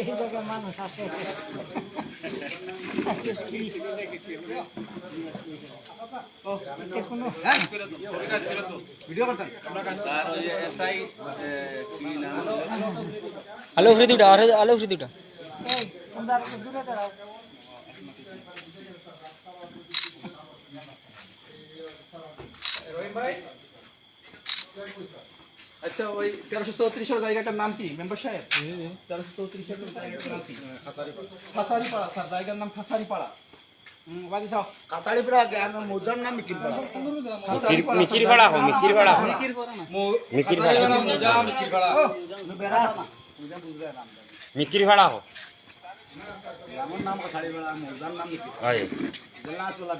এই জায়গায় মানুষ আসে আলো উফরে দুটা আর আলো উফরে দুটা ভাই আচ্ছা ওই তেরোশো চৌত্রিশের জায়গাটার নাম কি? মেম্বার সাহেব? তেরোশো চৌত্রিশের জায়গাটার নাম কি? খাসারি পাড়া স্যার জায়গার নাম খাসারি পাড়া বাদি সাও কাছাড়িপাড়া গ্রামের মৌজার নাম মিকিরপাড়া। মিকির ভাড়া হো মিকির ভাড়া হো। মিকির পাড়া মোজা মিকির পাড়া বেড়াস মিকির ভাড়া হো। গ্রামের নাম নাম